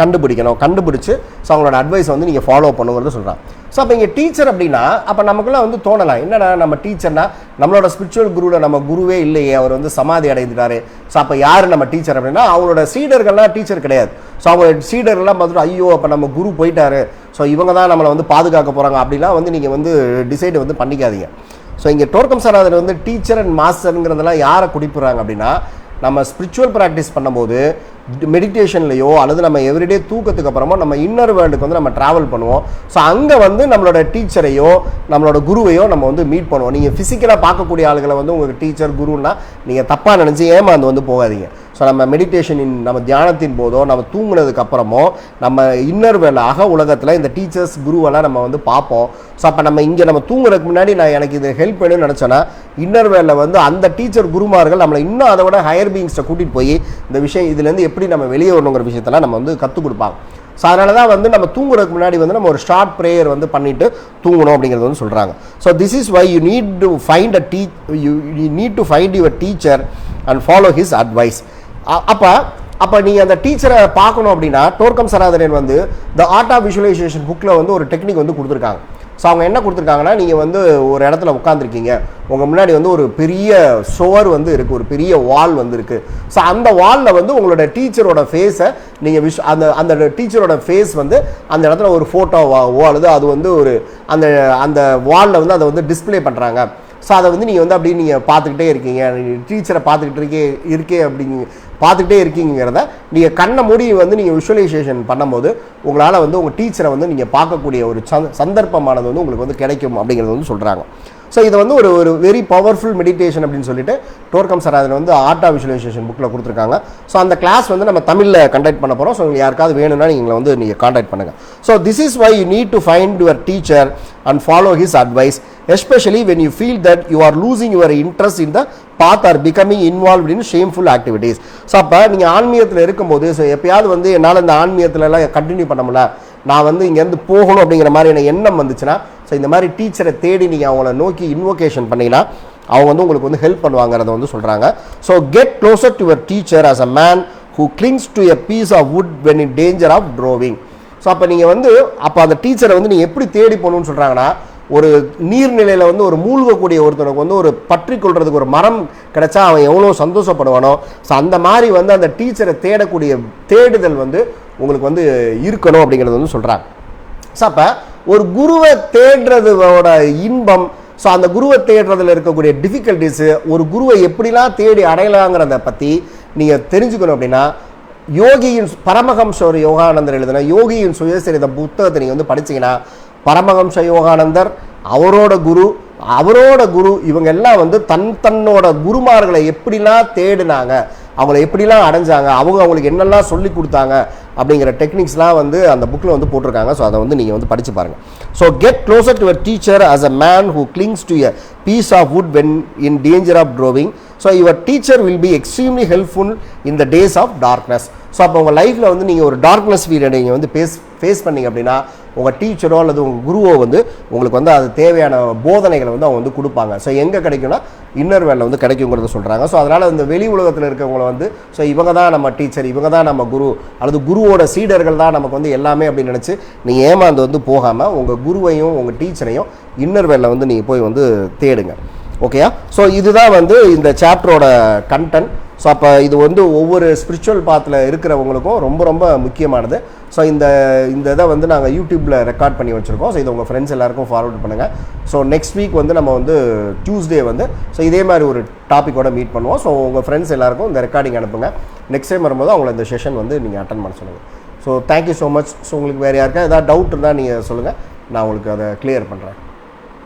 கண்டுபிடிக்கணும். கண்டுபிடிச்சி ஸோ அவங்களோட அட்வைஸ் வந்து நீங்கள் ஃபாலோ பண்ணுங்கிறது சொல்கிறாங்க ஸோ அப்போ இங்கே டீச்சர் அப்படின்னா அப்போ நமக்குள்ள வந்து தோணலாம். என்னடா நம்ம டீச்சர்னா நம்மளோட ஸ்பிரிச்சுவல் குருவில் நம்ம குருவே இல்லையே அவர் வந்து சமாதி அடைந்துட்டாரு. ஸோ அப்போ யார் நம்ம டீச்சர் அப்படின்னா அவங்களோட சீடர்கள்லாம் டீச்சர் கிடையாது. ஸோ அவங்க சீடர்கள்லாம் பார்த்துட்டு ஐயோ அப்போ நம்ம குரு போயிட்டாரு. ஸோ இவங்க தான் நம்மளை வந்து பாதுகாக்க போகிறாங்க அப்படிலாம் வந்து நீங்கள் வந்து டிசைட் வந்து பண்ணிக்காதீங்க. ஸோ இங்கே டோர்க்கம் அதில் வந்து டீச்சர் அண்ட் மாஸ்டருங்கிறதெல்லாம் யாரை குடிப்புறாங்க அப்படின்னா நம்ம ஸ்பிரிச்சுவல் ப்ராக்டிஸ் பண்ணும்போது மெடிடேஷன்லையோ அல்லது நம்ம எவ்ரிடே தூக்கத்துக்கு அப்புறமா நம்ம இன்னர் வேர்ல்டுக்கு வந்து நம்ம ட்ராவல் பண்ணுவோம். ஸோ அங்கே வந்து நம்மளோட டீச்சரையோ நம்மளோட குருவையோ நம்ம வந்து மீட் பண்ணுவோம். நீங்கள் ஃபிசிக்கலாக பார்க்கக்கூடிய ஆளுகளை வந்து உங்களுக்கு டீச்சர் குருன்னா நீங்கள் தப்பாக நினச்சி ஏமாந்து வந்து போகாதீங்க. ஸோ நம்ம மெடிடேஷனின் நம்ம தியானத்தின் போதோ நம்ம தூங்குனதுக்கு அப்புறமோ நம்ம இன்னர் வேலை அக உலகத்தில் இந்த டீச்சர்ஸ் குருவெல்லாம் நம்ம வந்து பார்ப்போம். ஸோ அப்போ நம்ம இங்கே நம்ம தூங்குறதுக்கு முன்னாடி நான் எனக்கு இது ஹெல்ப் வேணும்னு நினச்சேன்னா இன்னர் வேலை வந்து அந்த டீச்சர் குருமார்கள் நம்மளை இன்னும் அதை விட ஹையர் பீங்ஸை கூட்டிகிட்டு போய் இந்த விஷயம் இதுலேருந்து எப்படி நம்ம வெளியே வரணுங்கிற விஷயத்தெல்லாம் நம்ம வந்து கற்றுக் கொடுப்பாங்க. ஸோ அதனால தான் வந்து நம்ம தூங்குறதுக்கு முன்னாடி வந்து நம்ம ஒரு ஷார்ட் ப்ரேயர் வந்து பண்ணிவிட்டு தூங்கணும் அப்படிங்கிறது வந்து சொல்கிறாங்க so this is why you need to find a tea you need to find your teacher and follow his advice அப்போ அப்போ நீங்கள் அந்த டீச்சரை பார்க்கணும் அப்படின்னா டோர்க்கம் சராதரன் வந்து த ஆர்ட் ஆஃப் விஷுவலைசேஷன் புக்கில் வந்து ஒரு டெக்னிக் வந்து கொடுத்துருக்காங்க. ஸோ அவங்க என்ன கொடுத்துருக்காங்கன்னா நீங்கள் வந்து ஒரு இடத்துல உட்காந்துருக்கீங்க உங்கள் முன்னாடி வந்து ஒரு பெரிய சுவர் வந்து இருக்குது ஒரு பெரிய வால் வந்து இருக்குது ஸோ அந்த வாலில் வந்து உங்களோட டீச்சரோட ஃபேஸை நீங்கள் விஷ் அந்த அந்த டீச்சரோட ஃபேஸ் வந்து அந்த இடத்துல ஒரு ஃபோட்டோவாகவோ அல்லது அது வந்து ஒரு அந்த அந்த வாலில் வந்து அதை வந்து டிஸ்பிளே பண்ணுறாங்க ஸோ அதை வந்து நீங்கள் வந்து அப்படியே நீங்கள் பார்த்துக்கிட்டே இருக்கீங்க. டீச்சரை பார்த்துக்கிட்டு இருக்கே இருக்கே அப்படிங்க பார்த்துக்கிட்டே இருக்கீங்கிறத நீங்கள் கண்ணை மூடி வந்து நீங்கள் விஷுவலைசேஷன் பண்ணும்போது உங்களால் வந்து உங்கள் டீச்சரை வந்து நீங்கள் பார்க்கக்கூடிய ஒரு சந்த சந்தர்ப்பமானது வந்து உங்களுக்கு வந்து கிடைக்கும் அப்படிங்கிறது வந்து சொல்கிறாங்க ஸோ இது வந்து ஒரு ஒரு வெரி பவர்ஃபுல் மெடிடேஷன் அப்படின்னு சொல்லிட்டு டோர்கம் சார் அதில் வந்து ஆர்ட் விஷுவலைசேஷன் புக்கில் கொடுத்துருக்காங்க. ஸோ அந்த கிளாஸ் வந்து நம்ம தமிழில் கண்டக்ட் பண்ண போகிறோம் ஸோ உங்களுக்கு யாருக்காவது வேணும்னா நீங்கள் வந்து நீங்கள் காண்டாக்ட் பண்ணுங்கள் so this is why you need to find your teacher and follow his advice especially when you feel that you are losing your interest in the path or becoming involve in shameful activities so அப்போ நீங்கள் ஆன்மீகத்தில் இருக்கும்போது so எப்பயாவது வந்து என்னால் இந்த ஆன்மீகத்துலலாம் continue பண்ண முடியல நான் வந்து இங்கேருந்து போகணும் அப்படிங்கிற மாதிரியான எண்ணம் வந்துச்சுன்னா ஸோ இந்த மாதிரி டீச்சரை தேடி நீங்கள் அவங்கள நோக்கி இன்வோகேஷன் பண்ணிங்கன்னா அவங்க வந்து உங்களுக்கு வந்து ஹெல்ப் பண்ணுவாங்கிறத வந்து சொல்கிறாங்க so get closer to your teacher as a man who clings to a piece of wood when in danger of drowning so அப்போ நீங்கள் வந்து அப்போ அந்த டீச்சரை வந்து நீங்கள் எப்படி தேடி போகணும்னு சொல்கிறாங்கன்னா ஒரு நீர்நிலையில் வந்து ஒரு மூழ்கக்கூடிய ஒருத்தனுக்கு வந்து ஒரு பற்றி கொள்றதுக்கு ஒரு மரம் கிடைச்சா அவன் எவ்வளோ சந்தோஷப்படுவானோ? ஸோ அந்த மாதிரி வந்து அந்த டீச்சரை தேடக்கூடிய தேடுதல் வந்து உங்களுக்கு வந்து இருக்கணும் அப்படிங்கிறது வந்து சொல்கிறாங்க ஸோ அப்போ ஒரு குருவை தேடுறதோட இன்பம் ஸோ அந்த குருவை தேடுறதுல இருக்கக்கூடிய டிஃபிகல்ட்டிஸு ஒரு குருவை எப்படிலாம் தேடி அடையலாங்கிறத பற்றி நீங்கள் தெரிஞ்சுக்கணும் அப்படின்னா யோகியின் பரமஹம்ச ஒரு யோகானந்தர் எழுதின யோகியின் சுயசரித புத்தகத்தை நீங்கள் வந்து படிச்சீங்கன்னா பரமஹம்ச யோகானந்தர் அவரோட குரு அவரோட குரு இவங்க எல்லாம் வந்து தன் தன்னோட குருமார்களை எப்படிலாம் தேடினாங்க அவங்கள எப்படிலாம் அடைஞ்சாங்க அவங்க அவங்களுக்கு என்னெல்லாம் சொல்லி கொடுத்தாங்க அப்படிங்கிற டெக்னிக்ஸ்லாம் வந்து அந்த புக்கில் வந்து போட்டிருக்காங்க. ஸோ அதை வந்து நீங்கள் வந்து படித்து பாருங்கள் so get closer to your teacher as a man who clings to a piece of wood when in danger of drowning so your teacher will be extremely helpful in the days of darkness so அப்போ உங்கள் லைஃப்பில் வந்து நீங்கள் ஒரு darkness period நீங்கள் வந்து face face பண்ணீங்க அப்படின்னா உங்கள் டீச்சரோ அல்லது உங்கள் குருவோ வந்து உங்களுக்கு வந்து அது தேவையான போதனைகளை வந்து அவங்க வந்து கொடுப்பாங்க. ஸோ எங்கே கிடைக்கும்னா இன்னர் வேலில் வந்து கிடைக்குங்கிறத சொல்கிறாங்க ஸோ அதனால் இந்த வெளி உலகத்தில் இருக்கிறவங்கள வந்து ஸோ இவங்க தான் நம்ம டீச்சர் இவங்க தான் நம்ம குரு அல்லது குருவோட சீடர்கள் தான் நமக்கு வந்து எல்லாமே அப்படின்னு நினச்சி நீங்கள் ஏமாந்து வந்து போகாமல் உங்கள் குருவையும் உங்கள் டீச்சரையும் இன்னர் வேலில் வந்து நீங்கள் போய் வந்து தேடுங்க. ஓகேயா ஸோ இதுதான் வந்து இந்த சாப்டரோட கண்டென்ட் ஸோ அப்போ இது வந்து ஒவ்வொரு ஸ்பிரிச்சுவல் பாத்தில் இருக்கிறவங்களுக்கும் ரொம்ப ரொம்ப முக்கியமானது. ஸோ இந்த இந்த இதை வந்து நாங்கள் யூடியூப்பில் ரெக்கார்ட் பண்ணி வச்சுருக்கோம். ஸோ இதை உங்கள் ஃப்ரெண்ட்ஸ் எல்லாருக்கும் ஃபார்வர்ட் பண்ணுங்கள் ஸோ நெக்ஸ்ட் வீக் வந்து நம்ம வந்து டியூஸ்டே வந்து ஸோ இதே மாதிரி ஒரு டாப்பிக்கோட மீட் பண்ணுவோம். ஸோ உங்கள் ஃப்ரெண்ட்ஸ் எல்லாருக்கும் இந்த ரெக்கார்டிங் அனுப்புங்க. நெக்ஸ்ட் டைம் வரும்போது அவங்கள இந்த செஷன் வந்து நீங்கள் அட்டன் பண்ண சொல்லுங்கள் so thank you so much so உங்களுக்கு வேறு யாருக்கா ஏதாவது டவுட் இருந்தால் நீங்கள் சொல்லுங்கள் நான் உங்களுக்கு அதை கிளியர் பண்ணுறேன்